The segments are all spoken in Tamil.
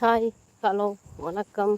ஹாய் ஹலோ வணக்கம்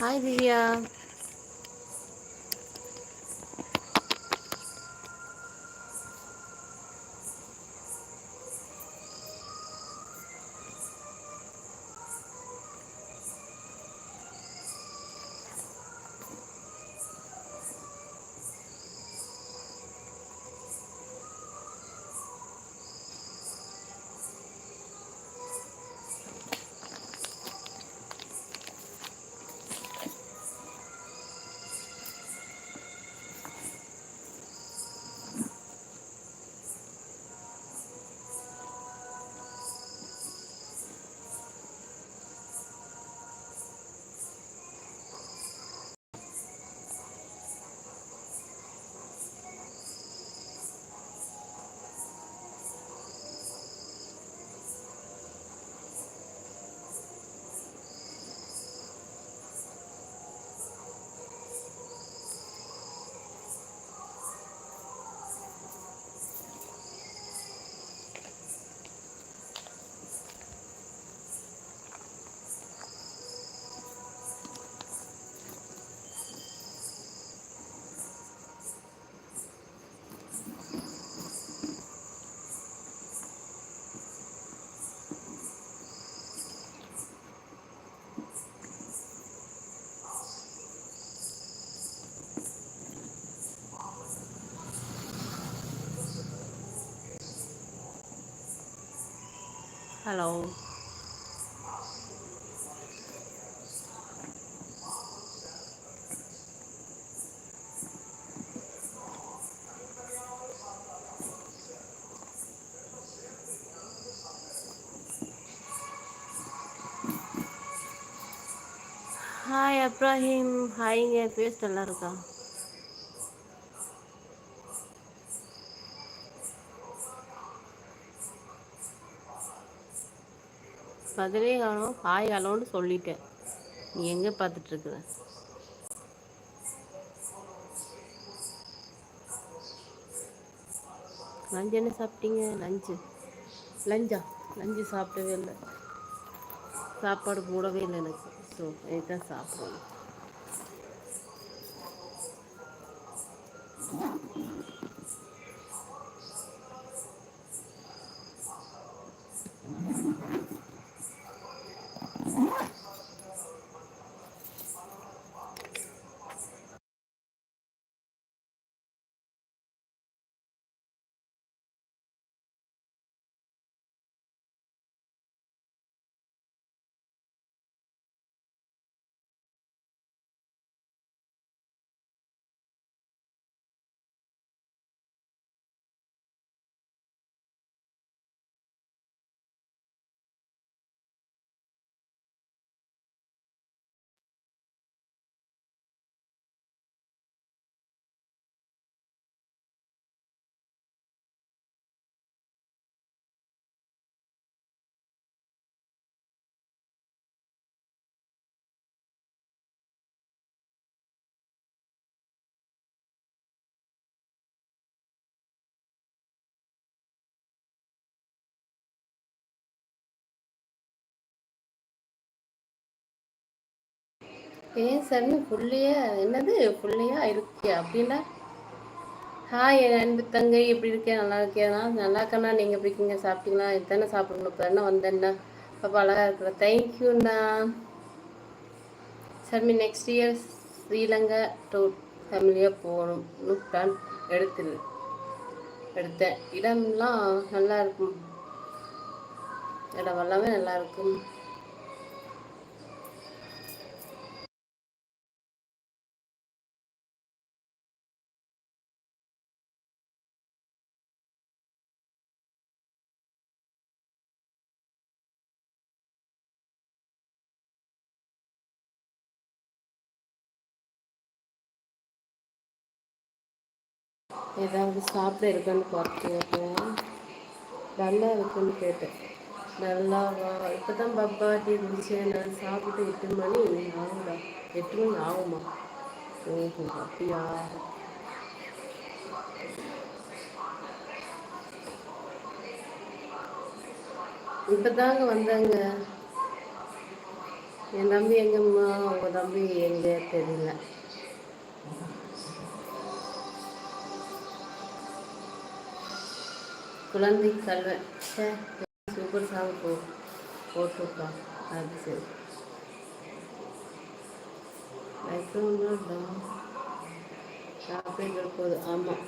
hi Divya hello hi Abraham ஹாய்ங்க பேஸ் நல்லா இருக்கா பதிலே காணும் ஹாய் ஹலோன்னு சொல்லிட்டேன். நீ எங்கே பார்த்துட்ருக்குற? லஞ்ச் என்ன சாப்பிட்டீங்க? லஞ்சு லஞ்சா லஞ்சு சாப்பிடவே இல்லை. சாப்பாடு போடவே இல்லை எனக்கு. ஸோ இதுதான் சாப்பிடணும். ஏன் சார்னு ஃபுல்லையா என்னது? ஃபுல்லையா இருக்கு அப்படின்னா ஹாய் என் அன்பு தங்கை. எப்படி இருக்கேன் நல்லா இருக்கேனா நல்லா இருக்கேண்ணா நீங்கள் எப்படி இருக்கீங்க? சாப்பிட்டீங்களா? எத்தனை சாப்பிடணும் இப்போ என்ன வந்தேன்னா பாப்பா அழகாக இருக்கிற தேங்க்யூண்ணா Sharmi next year Sri Lanka tour ஃபேமிலியாக போகணும் பிளான் எடுத்துரு எடுத்தேன். இடம்லாம் நல்லா இருக்கும். இடம் எல்லாமே நல்லா இருக்கும். ஏதாவது சாப்பிட இருக்கான்னு பார்த்து நல்லா இருக்குன்னு கேட்டேன். நல்லா இப்போ தான் பப்பா டீ குடிச்சேன் நான் சாப்பிட்டு எட்டு மணி ஆகுதா எட்டு மணி ஆகுமா? ஓஹோ அப்படியா? இப்போ தாங்க வந்தாங்க. என் தம்பி எங்கம்மா? உங்கள் தம்பி எங்கே? தெரியல. குழந்தை கல்வன். சூப்பர் சாங் போ போட்டுருப்பா அது சரி. லைஃப்லாம் ஷாப்பிங் போகுது. ஆமாம்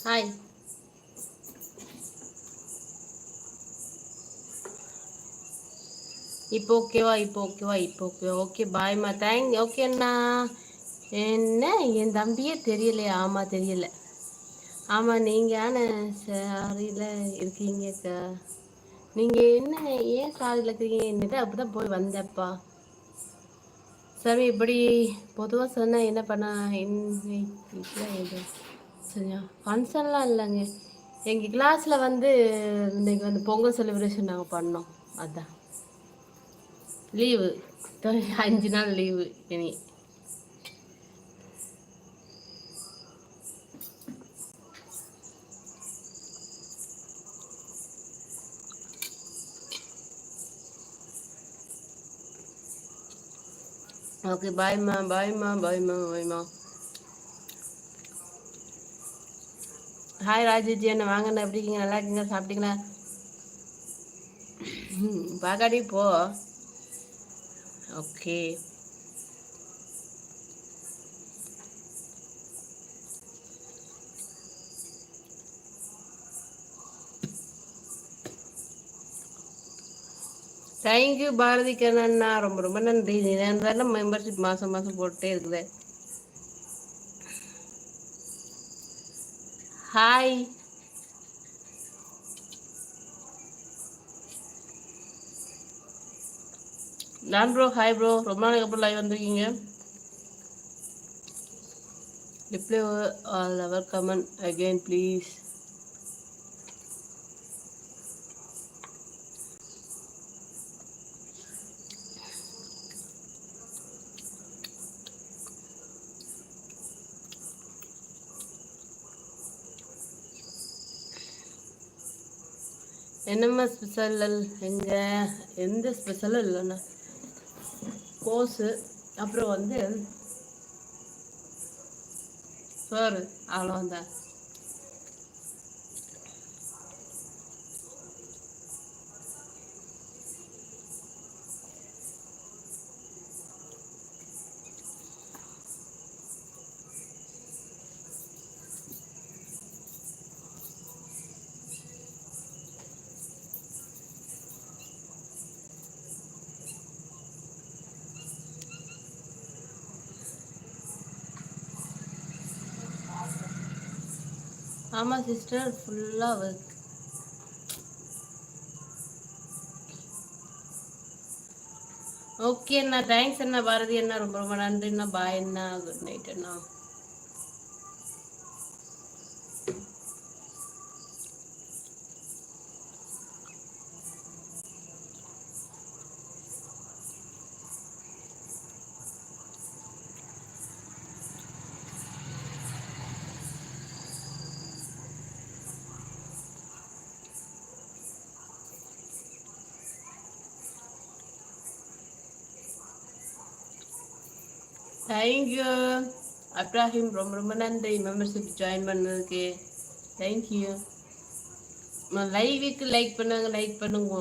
ஹாய் இப்போ ஓகேவா இப்போ ஓகேவா இப்போ ஓகே ஓகே பாய்மா தேங்க் ஓகே அண்ணா. என்ன? என் தம்பியே தெரியலையா ஆமாம் தெரியல. ஆமாம் நீங்கள் ஆன சாரியில் இருக்கீங்கக்கா நீங்கள் என்ன ஏன் சாரியில் இருக்கிறீங்க என்னது? அப்படி தான் போய் வந்தப்பா சாமி இப்படி பொதுவாக சொன்னால் என்ன பண்ண? என்ன சரியா ஃபங்க்ஷன்லாம் இல்லைங்க. எங்கள் கிளாஸில் வந்து இன்னைக்கு வந்து பொங்கல் செலிப்ரேஷன் நாங்கள் பண்ணோம். அதான். லீவு. அஞ்சு நாள் லீவு இனி. ஓகே பாய்மா பாய்மா பாய்மா பாய்மா ஹாய் ராஜிஜி என்ன வாங்கண்ணா எப்படி இருக்கீங்க? நல்லா இருக்கீங்க சாப்பிட்டீங்களா? பாக்காடி போ. ஓகே தேங்க்யூ பாரதி கண்ணா ரொம்ப ரொம்ப நன்றி. தானே மெம்பர்ஷிப் மாதம் மாதம் போட்டே இருக்குது. ஹாய் நான் ப்ரோ ஹாய் ப்ரோ ரொம்ப நாளைக்கு அப்புறம் லைவ் வந்திருக்கீங்க. Reply all our comment again please என்னம்மா ஸ்பெஷல் எங்கே? எந்த ஸ்பெஷலும் இல்லைண்ணா. கோஸு அப்புறம் வந்து சோறு. அவ்வளோதான் ஆமாம் சிஸ்டர் ஃபுல்லாக ஒர்க் ஓகே அண்ணா. தேங்க்ஸ் அண்ணா. பாரதி அண்ணா ரொம்ப ரொம்ப நன்றி அண்ணா பாய் அண்ணா. குட் நைட் அண்ணா. தேங்க்யூ அப்ராஹிம் ரொம்ப ரொம்ப நன்றி. மெம்பர்ஷிப் ஜாயின் பண்ணதுக்கு. தேங்க்யூ லைவுக்கு லைக் பண்ணுங்க லைக் பண்ணுங்க.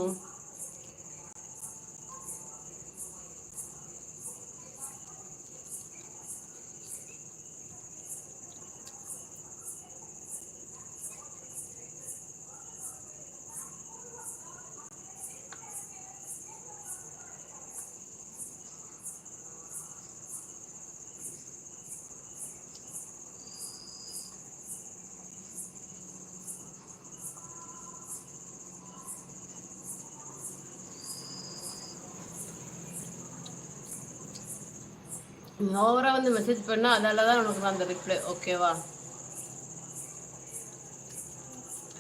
ஓவராக வந்து மெசேஜ் பண்ணால் அதால தான் உனக்கு அந்த ரிப்ளை ஓகேவா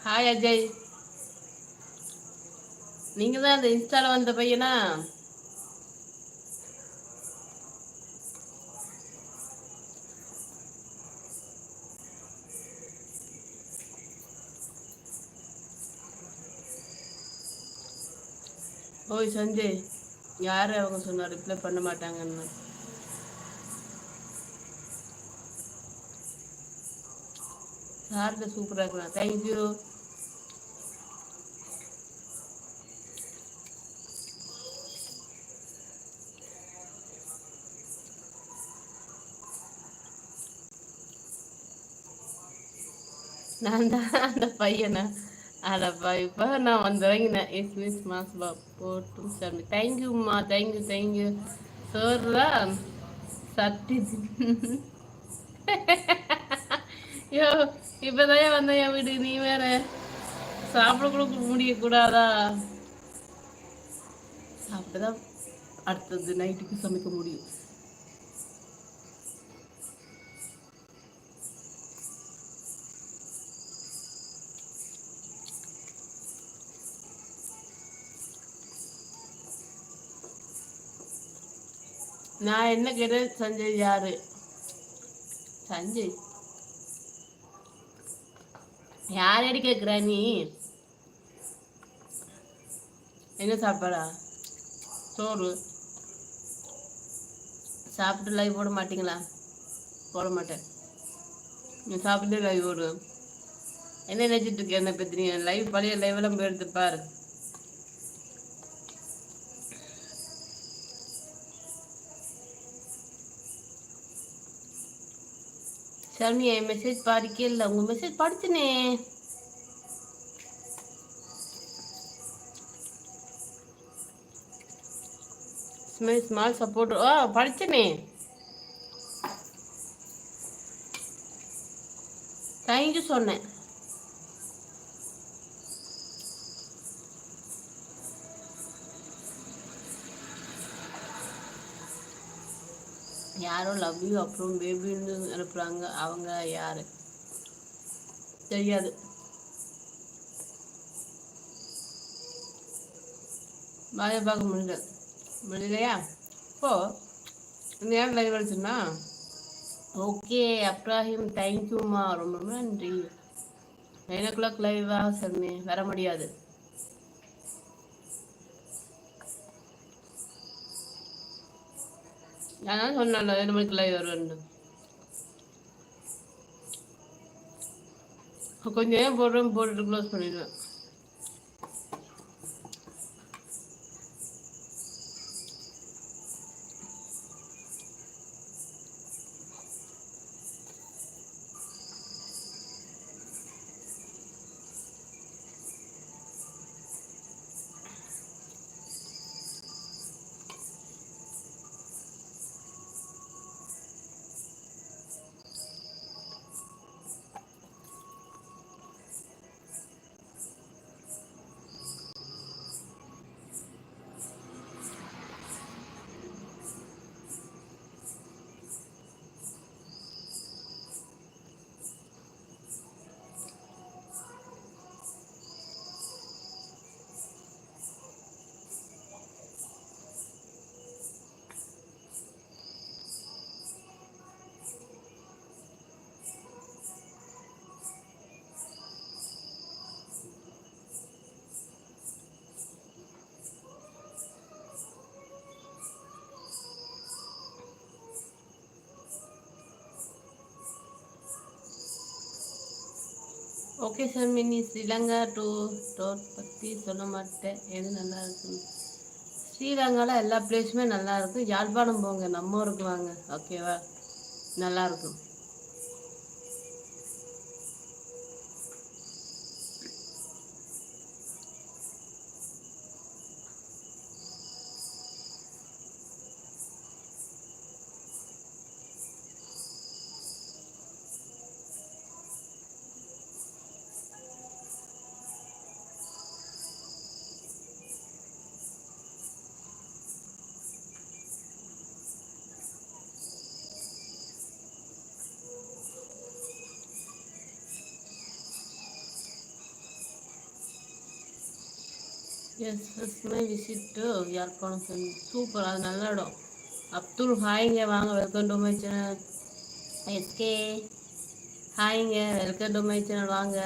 ஹாய் அஜய் நீங்கள் தான் அந்த இன்ஸ்டாவில் வந்த பையனா? ஓய் சஞ்சய். யார் அவங்க சொன்னார் ரிப்ளை பண்ண மாட்டாங்கன்னு? சார்கிட்ட சூப்பராக இருக்கலாம் தேங்க்யூ நான் தான் அந்த பையனா? அதப்பா இப்போ நான் வந்துறங்கினேன் எஸ் மிஸ் மாஸ் பா போட்டு சாமி. தேங்க்யூம்மா தேங்க்யூ தேங்க்யூ சோர்ரா சட்டி யோ இப்பதான் வந்தேன் என் வீடு நீ வேற. சாப்பிட கூட முடியக்கூடாதா? சாப்பிட்டுதான் அடுத்தது நைட்டுக்கு சமைக்க முடியும். நான் என்ன கேட்டேன்? சஞ்சய் யாரு? சஞ்சய். யாரடி கேட்குற நீ? என்ன சாப்பாடா? சோறு. சாப்பிட்டு லைவ் போட மாட்டிங்களா? போட மாட்டேன். நீ சாப்பிட்டு லைவ் போடு. என்ன நினச்சிட்டு இருக்கேன் என்ன பத்தி லைவ் பழைய லைவெல்லாம் போய் பாரு. சர்மி என் மெசேஜ் பாடிக்கே இல்லை. உங்கள் மெசேஜ் படிச்சுனே. ஸ்மால் சப்போர்ட் ஆ படிச்சனே. தேங்க்யூ சொன்னேன். யாரோ லவ் யூ அப்புறம் பேபின்னு அனுப்புகிறாங்க அவங்க யார்? தெரியாது. பாய பார்க்க முடியல. முடியலையா? இப்போ நேரம் லைவ் அடிச்சுன்னா ஓகே அப்ராஹிம் தேங்க்யூம்மா ரொம்ப ரொம்ப நன்றி. நைன் ஓ கிளாக் லைவாக சரி வர முடியாது. நான் சொன்னல ஏழு மணிக்கு லைவ் வருவேன் கொஞ்சம் ஏன் போடுறேன் போட்டுட்டு க்ளோஸ் பண்ணிடுவேன். Okay sir mini Sri Lanka to door பற்றி சொல்ல மாட்டேன். எது நல்லா இருக்கும் ஸ்ரீலங்காவில் எல்லா பிளேஸுமே நல்லா இருக்கும் யாழ்ப்பாணம் போங்க நம்ம ஊருக்கு வாங்க. ஓகேவா நல்லா இருக்கும் yes yes my visit to Yazhpanam super அது நல்ல இடம். அப்துல் ஹாய்ங்க வாங்க. Welcome to my channel SK ஹாய்ங்க welcome to my channel வாங்க.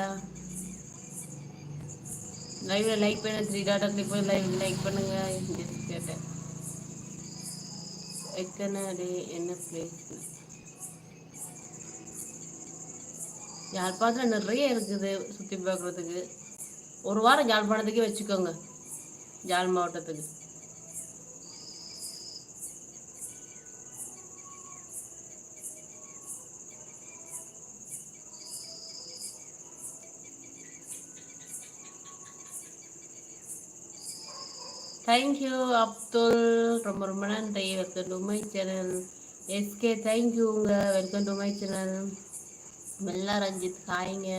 லைவ்ல லைக் பண்ண. த்ரீ டாட்டா கிளிக் பண்ணி. லைவ் லைக் பண்ணுங்க. கேட்டேன். எத்தனை டே என்ன பிளேஸ் யாழ்ப்பாணத்தில் நிறைய இருக்குது சுற்றி பார்க்குறதுக்கு. ஒரு வாரம் யாழ்ப்பாணத்துக்கே வச்சுக்கோங்க. ஜாழ் மாவட்டத்துக்கு. தேங்க்யூ அப்துல் ரொம்ப ரொம்ப நன்றி. Welcome to my channel. SK தேங்க்யூங்க வெல்கம் டு மை சேனல். மெல்லா ரஞ்சித் ஹாய்ங்க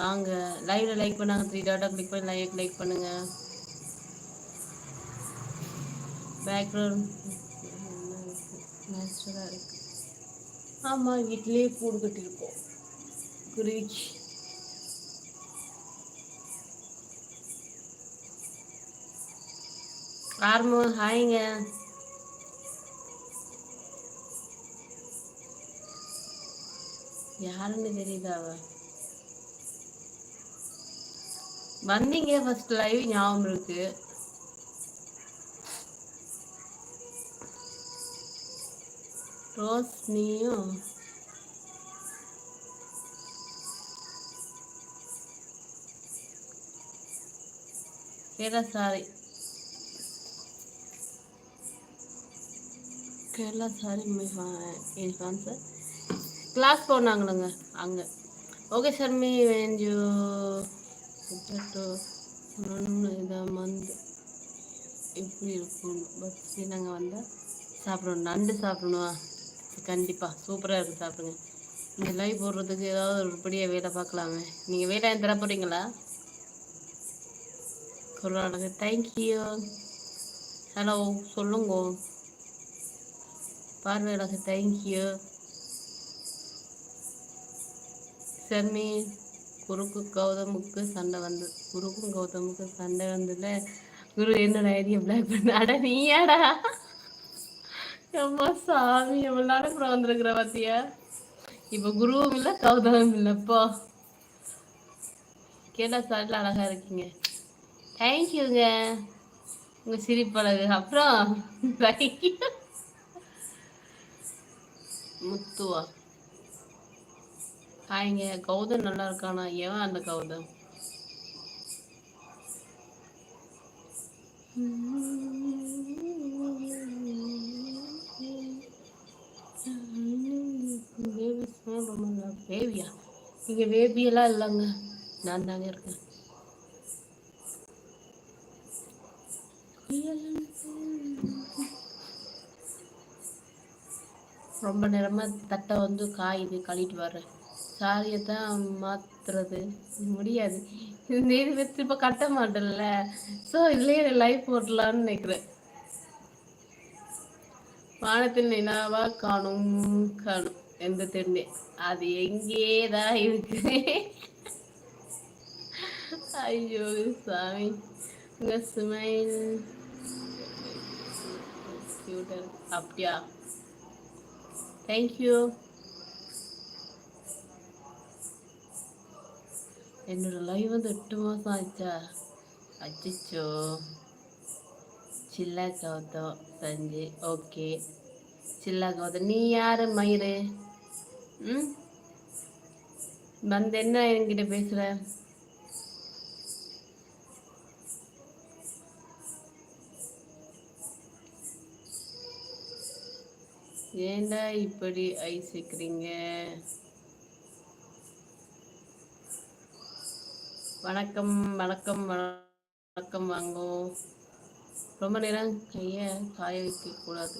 வாங்க. லைவ்ல லைக் பண்ணாங்க. த்ரீ டாட்டா கிளிக் பண்ணி லைவ் லைக் பண்ணுங்கள் பேக்ரவுண்ட் நேச்சுரலாக இருக்குது ஆமாம் வீட்டிலே கூடு கட்டியிருக்கோம். குருவிக்கு ஆர்மோ ஹாய்ங்க. யாருன்னு தெரியுதா அவ? வந்தீங்க ஃபர்ஸ்ட் லைவ் ஞாபகம் இருக்கு. ம், ரோஸ் நீயும் கேரளா சாரி சார் கிளாஸ் போனாங்களுங்க அங்கே. ஓகே சார் மீ வேஞ்சு இதாக வந்து எப்படி இருக்கும் பட் நாங்கள் வந்தால் சாப்பிடணும் நண்டு சாப்பிடணும்? கண்டிப்பாக சூப்பராக இருக்கும் சாப்பிடுங்க. இந்த லைவ் போடுறதுக்கு ஏதாவது ஒரு படியாக வேலை பார்க்கலாமே. நீங்கள் வேலை தர போகிறீங்களா கொரோனாக்கு தேங்க்யூ ஹலோ சொல்லுங்க. பார்வையாளர் தேங்க்யூ சர்மி குருக்கு கௌதமுக்கு சண்டை வந்து குருக்கும் கௌதமுக்கு சண்டை வந்துல குரு என்னடா ஐடியா பிளாக் பண்ண அட நீயாடா எம்மா சாமி எவ்வளோ நாளும் கூட வந்திருக்கிற பாத்தியா? இப்போ குருவும் இல்ல கௌதமும் இல்லப்பா. கேட்டா சாட்டில் அழகா இருக்கீங்க. தேங்க்யூங்க உங்க சிரிப்பழகு. அப்புறம் முத்துவா. ஆயிங்க கௌதம் நல்லா இருக்கானா? ஏன் அந்த கௌதம்? பேபியா இங்கே பேபியெல்லாம் இல்லைங்க. நான் தாங்க இருக்கேன். ரொம்ப நேரமாக தட்டை வந்து காயுது கழிட்டு வர்றேன். சாரியை தான் மாற்றுறது முடியாது. இந்த இது திருப்ப இப்போ கட்ட மாட்டேன்ல. ஸோ இதுலேயே லைஃப் போடலான்னு நினைக்கிறேன். வானத்தில் நினாவா காணும் காணும். எந்த தெருந்தே. அது எங்கே தான் இருக்கு? ஐயோ சாமி. உங்க ஸ்மைல் அப்படியா? தேங்க்யூ என்னோட லைவ் வந்து எட்டு மாதம் ஆச்சா? அச்சிச்சோ. சில்லா கௌதம் சஞ்சய். ஓகே சில்லா கௌதம் நீ யாரு மயிறு? ம்? வந்து என்ன என்கிட்ட பேசுகிற ஏண்டா இப்படி ஐசிக்கிறீங்க? வணக்கம் வணக்கம் வணக்கம் வாங்கோ. ரொம்ப நேரம் கையை காய வைக்க கூடாது